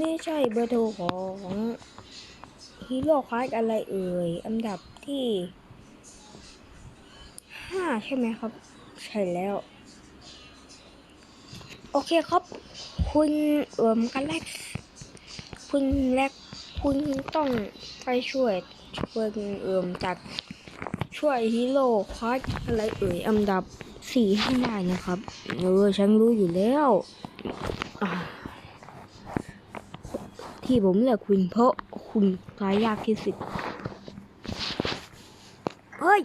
นี่ใช่เบอร์โทรของฮีโร่คลาสอะไรเอ่ย อันดับที่ห้าใช่ไหมครับ ใช่แล้ว โอเคครับ คุณเอิมกันแรกคุณแรกคุณต้องไปช่วยช่วยเอิมจากช่วยฮีโร่คลาสอะไรเอ่ยอันดับสี่ให้ได้นะครับ เออ ฉันรู้อยู่แล้วอ่า ที่ผมเลือกคุณเพราะคุณตายยากที่สุดเฮ้ย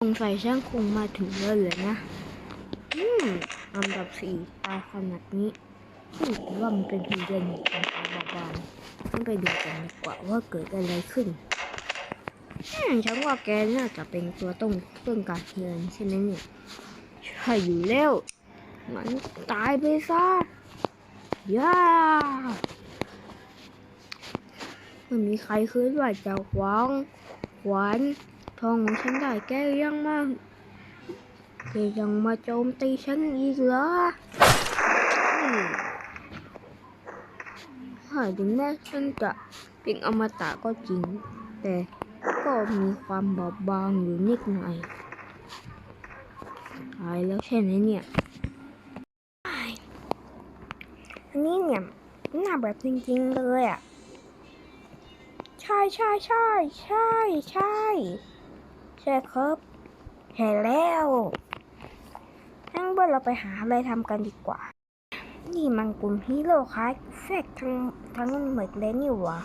สงสัยช่างคงมาถึงแล้วเลยนะ อืมอันดับสี่ตายขนาดนี้อืมผมว่ามันเป็นเพียงเรื่องของกาบางต้องไปดูกันดีกว่าว่าเกิดอะไรขึ้นอืมฉันว่าแกน่าจะเป็นตัวต้องต้นการเงินใช่ไหมเนี่ยใช่อยู่แล้วมันตายไปซะ ย่าไม่มีใครคืนว่าจะหวังหวานทองของฉันได้แกยังมาแกยังมาโจมตีฉันอีกเหรออืมใช่ถึงแม้ฉันจะเป็นอมตะก็จริง แต่ก็มีความบอบบางอยู่นิดหน่อยตายแล้วใช่ไหมเนี่ยอันนี้เนี่ยห น้าแบบจริงๆเลยอะ ใช่ใช่ใช่ใช่ใช่ใช่ครับเห็นแล้วทั้งเบอร์เราไปหาอะไรทำกันดีกว่า นี่มันกลุ่มฮีโร่คาสแฟกทั้งทั้งหมดเลยนี่วะ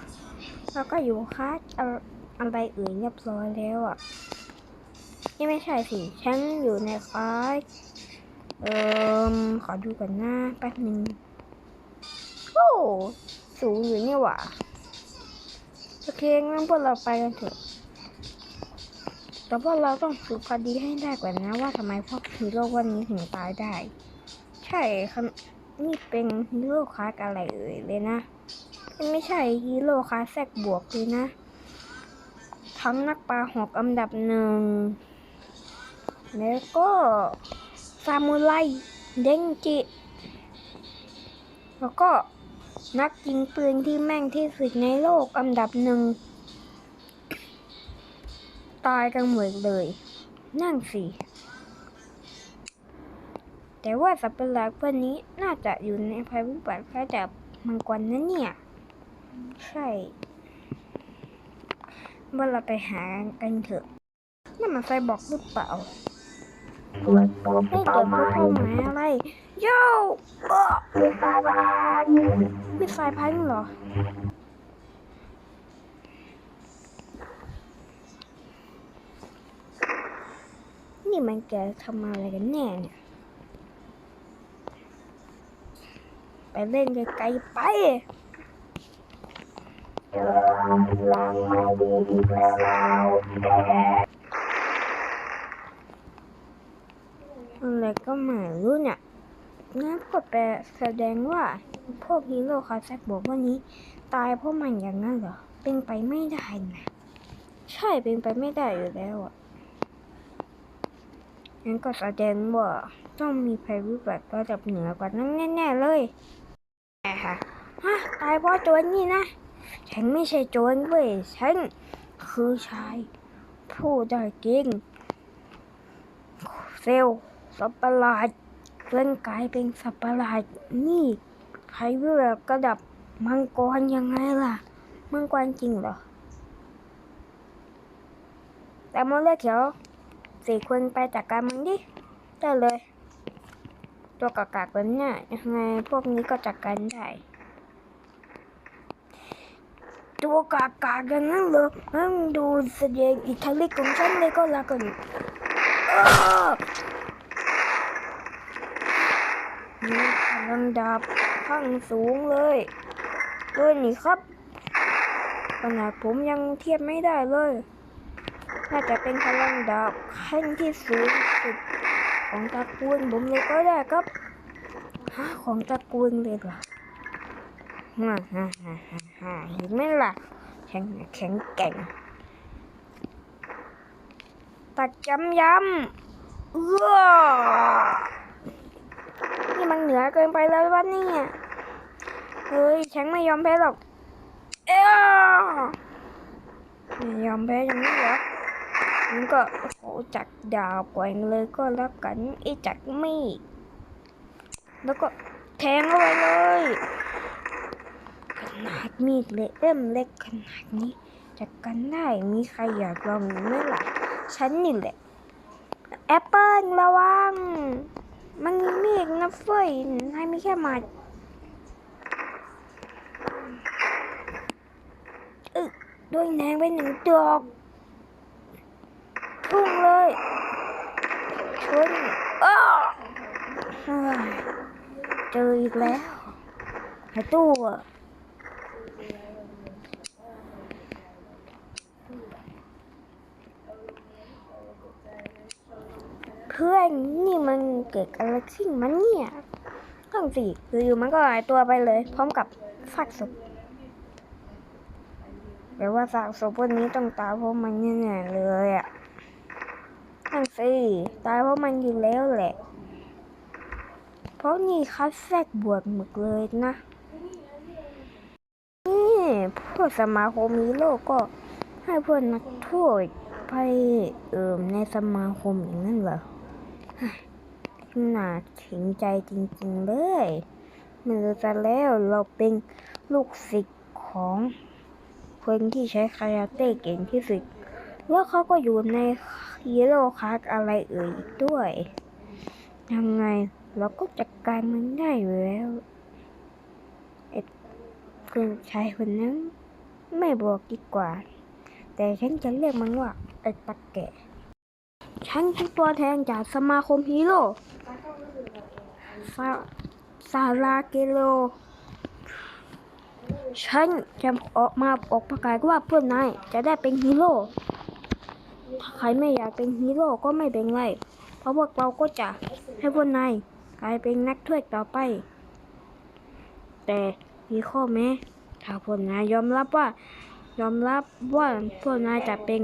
แล้วก็อยู่คาสอะอะไรอื่นเรียบร้อยแล้วอะนี่ไม่ใช่สิ ฉันอยู่ในคาสเอ่อขอดูก่อนหน้าแป๊บหนึ่ง สูงอยู่นี่หว่า โอเค งั้นพวกเราไปกันเถอะ แต่พวกเราต้องสืบคดีให้ได้ก่อนนะ ว่าทำไมพวกฮีโร่วันนี้ถึงตายได้ ใช่ครับนี่เป็นฮีโร่คลาสอะไรเอ่ยเลยนะนไม่ใช่ฮีโร่คลาสแทกบวกเลยนะ ทั้งนักปลาหอกอันดับหนึ่ง แล้วก็ซามูไรเด้งจิ แล้วก็ นักยิงปืนที่แม่งที่สุดในโลกอันดับหนึ่ง ตายกันหมดเลย นั่นสิ แต่ว่าสัตว์ประหลาดพวกนี้น่าจะอยู่ในภัยพิบัติแค่แต่มังกรนั่นเนี่ย ใช่ว่าเราไปหากันเถอะนั่นมันไฟบอกหรือเปล่า ไม่เกิดผู้เป้าหมายอะไรโย่เอ้อมีสายพันธุ์เหรอนี่มันแกทำอะไรกันแน่เนี่ย ไปเล่นไกลๆไปเจอล้างไม่ดีแล้วะไรก็ไม่รู้เนี่ยงั้นก็แปลแสดงว่าพวกฮีโร่คาแซกบอกว่านี้ ตายเพราะมันอย่างนั้นเหรอ เป็นไปไม่ได้นะใช่เป็นไปไม่ได้อยู่แล้วอะงั้นก็แสดงว่าต้องมีภัยพิบัติระดับเหนือกว่านั้นแน่ ๆ เลยแหมฮะฮะตายเพราะโจรนี่นะ ฉันไม่ใช่โจรเว้ย ฉันคือชายผู้ได้เก่งเซล สัตว์ประหลาดเปลี่ยนกลายเป็นสัตว์ประหลาดนี่ใครเลือกระดับมังกรยังไงล่ะ มังกรจริงเหรอ แต่มดเลือกเขียวสี่คนไปจัดการมันดิได้เลย ตัวกากๆแบบเนี้ยยังไงพวกนี้ก็จัดการได้ตัวกากๆอย่างนั้นเหรอดูแสดงอิทธิฤทธิ์ของฉันเลยก็แล้วกันพลัง ดาบข้างสูงเลยเลยนี่ครับ ขนาดผมยังเทียบไม่ได้เลย น่าจะเป็นพลังดาบขั้นที่สูงสุดของตระกูลผมเลยก็ได้ครับฮะของตระกูลเลยเหรอฮ่าฮ่าฮ่าฮ่าฮ่าเห็นไหมล่ะแข็งแข็งแกร่งตัดย้ำย้ำเอื้อ นี่มันเหนือเกินไปแล้ววะเนี่ยเฮ้ยฉันไม่ยอมแพ้หรอก เอ้าไม่ยอมแพ้อย่างนี้เหรอมันก็โอ้จักดาบแกว่งเลยก็แล้วกันไอ้จักมีดแล้วก็แทงเข้าไปเลยขนาดมีดเล็กเล่มเล็กขนาดนี้จักกันได้มีใครอยากลองไหมล่ะฉันนี่แหละแอปเปิลระวัง มันมีเมฆนะเฟ้ยให้มีแค่มาดอึด้วยแนงไปหนึ่งดอกทุ่งเลยชนอ้าวเฮ้ยเจออีกแล้วหายตู้อ พื่อนนี่มันเกิดอะไรขึ้นมันเนี่ยต้องสิอยู่ๆมันก็หายตัวไปเลย พร้อมกับซากศพแปลว่าซากศพพวกนี้ต้องตายเพราะมันแน่ๆเลยอะนั่นสิตายเพราะมันอยู่แล้วแหละ เพราะนี่คัดแทรกบวกหมึกเลยนะนี่พวกสมาคมฮีโร่ก็ให้พวกนักโทษไปเอิมในสมาคมอย่างนั้นเหรอ น่าถึงใจจริงๆเลยมันจะแล้วเราเป็นลูกศิษย์ของคนที่ใช้คาราเต้เก่งที่สุด แล้วเขาก็อยู่ในฮีโร่คลาสอะไรเอ่ยอีกด้วย ยังไงเราก็จัดการมันได้อยู่แล้วไอ้คนชายคนนั้นไม่บอกดีกว่า แต่ฉันจะเรียกมันว่าไอ้ตะแกะ ฉันคือตัวแทนจากสมาคมฮีโร่ซาซาลาเกโล ฉันจะออกมาออกประกาศว่าเพวกนนายจะได้เป็นฮีโร่ ถ้าใครไม่อยากเป็นฮีโร่ก็ไม่เป็นไร เพราะพวกเราก็จะให้เพวกนนายกลายเป็นนักถ้วยต่อไป แต่มีข้อแม้ถ้าเพวกนนายยอมรับว่ายอมรับว่าเพวกนายจะเป็น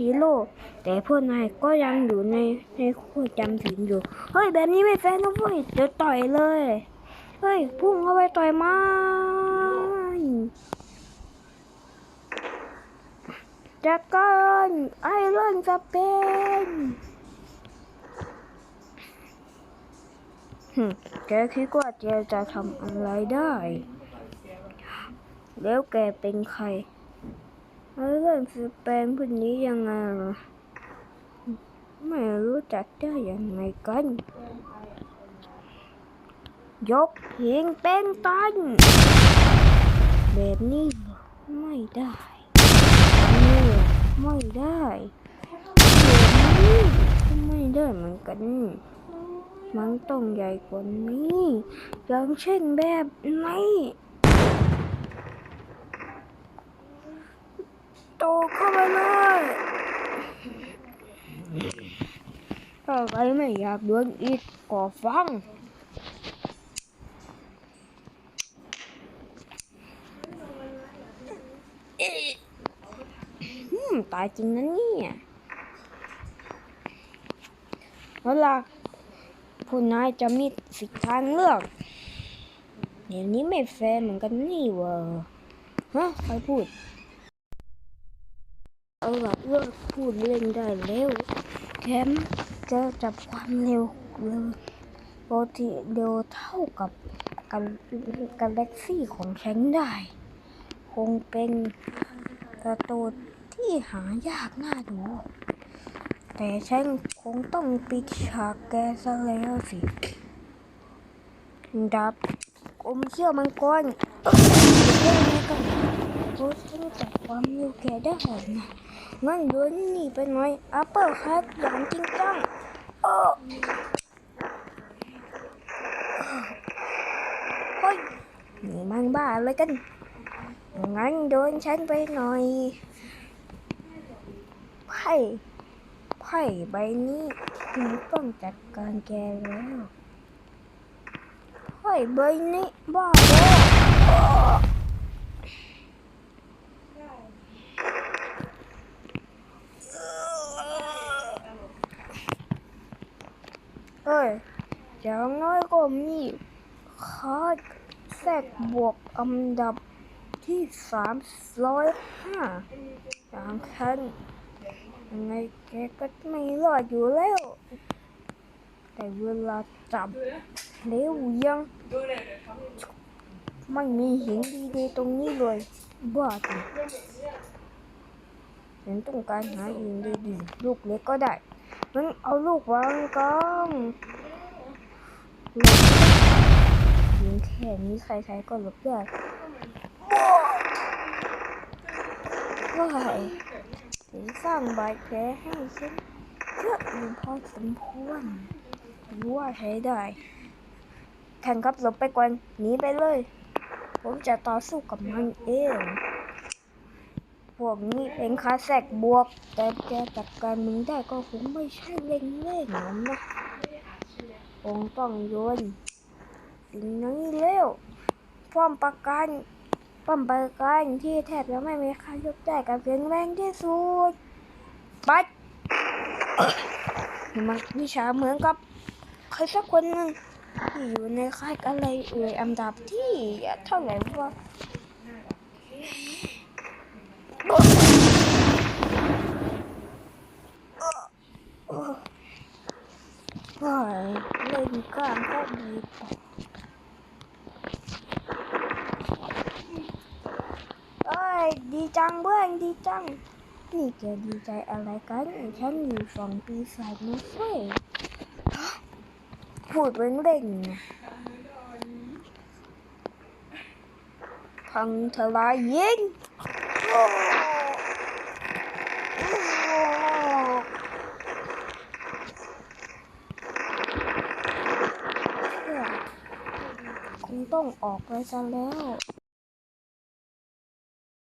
ฮีโร่ แต่พวกนายก็ยังอยู่ในในคู่จำศีลอยู่ เฮ้ย แบบนี้ไม่แฟร์นะเว้ยเดี๋ยวต่อยเลย เฮ้ย พุ่งเข้าไปต่อยมันจัดการไอรอนสเปนแกคิดว่าแกจะทำอะไรได้ แล้วแกเป็นใคร ไอรอนสเปนคนนี้ยังไงหรอไม่รู้จักได้ยังไงกันยกหิงเป็นตันแบบนี้ไม่ได้นี่ไม่ได้แบบนี้ก็ไม่ได้เหมือนกัน มันต้องใหญ่กว่านี้อย่างเช่นแบบนี้ โตเข้าไปเลยถ้าใครไม่อยากโดนอีกก็ฟังอืมตายจริงนะเนี่ยเอาล่ะผู้นายจะมีสิทธิ์ทางเลือกเดี๋ยวนี้ไม่แฟร์เหมือนกันนี่เวะฮะใครพูด เอาล่ะเลิกพูดเล่นได้แล้วแถมจะจับความเร็วเร็วโปรตีเร็วเท่ากับกันกาแล็กซี่ของฉันได้ คงเป็นกระตูที่หายากน่าดู แต่ฉันคงต้องปิดฉากแกซะแล้วสิ ดับกลมเชี่ยวมังกรเอ้ยเดี๋ยวแม่กันโอ้ฉันจับ ความเร็วแกได้นะงั้นโดนหนีไปหน่อยอัปเปอร์คัทอย่างจริงจังโอ้เฮ้ยนี่มันบ้าอะไรกันงั้นโดนฉันไปหน่อยไพ่ไพ่ใบนี้ฉันต้องจัดการแกแล้วไพ่ใบนี้บ้าแล้ว อย่างน้อยก็มีค่าแทรกบวกอันดับที่สามร้อยห้าอย่างฉันยังไงแกก็ไม่รอดอยู่แล้ว แต่เวลาจับเร็วยัง ไม่มีหินดีๆตรงนี้เลย บ้าจริงฉันต้องการหาหินดีๆลูกเล็กก็ได้งั้นเอาลูกวางกอง หินแค่นี้ใครๆก็ลบได้ว้ายถึงสร้างบาดแผลให้ฉันเยอะอยู่พอสมควรรู้ว่าใช้ได้แท่านครับหลบไปก่อนหนีไปเลย ผมจะต่อสู้กับมันเองพวกนี้เป็นคาแซกบวก แต่แกจัดการมึงได้ก็คงไม่ใช่เล่นเล่นๆนะ คงต้องโยนสิ่งนี้เร็วป้อมประกันป้อมประกันที่แทบจะไม่มีใครยกได้กับเสียงแรงที่สุดปัดมันวิชาเหมือนกับใครสักคนหนึ่งที่อยู่ในค่ายอะไรเอ่ยอันดับที่เท่าไหร่วะ ว้ายเล่นกล้ามก็ดีเอ้ยดีจังเพื่อนดีจังนี่แกดีใจอะไรกันฉันอยู่ฝั่งปีศาจนะเฟ้ยพูดเร่งๆพังทลายยิงโอ้เชี่ยคงต้อง ออกไปซะแล้ว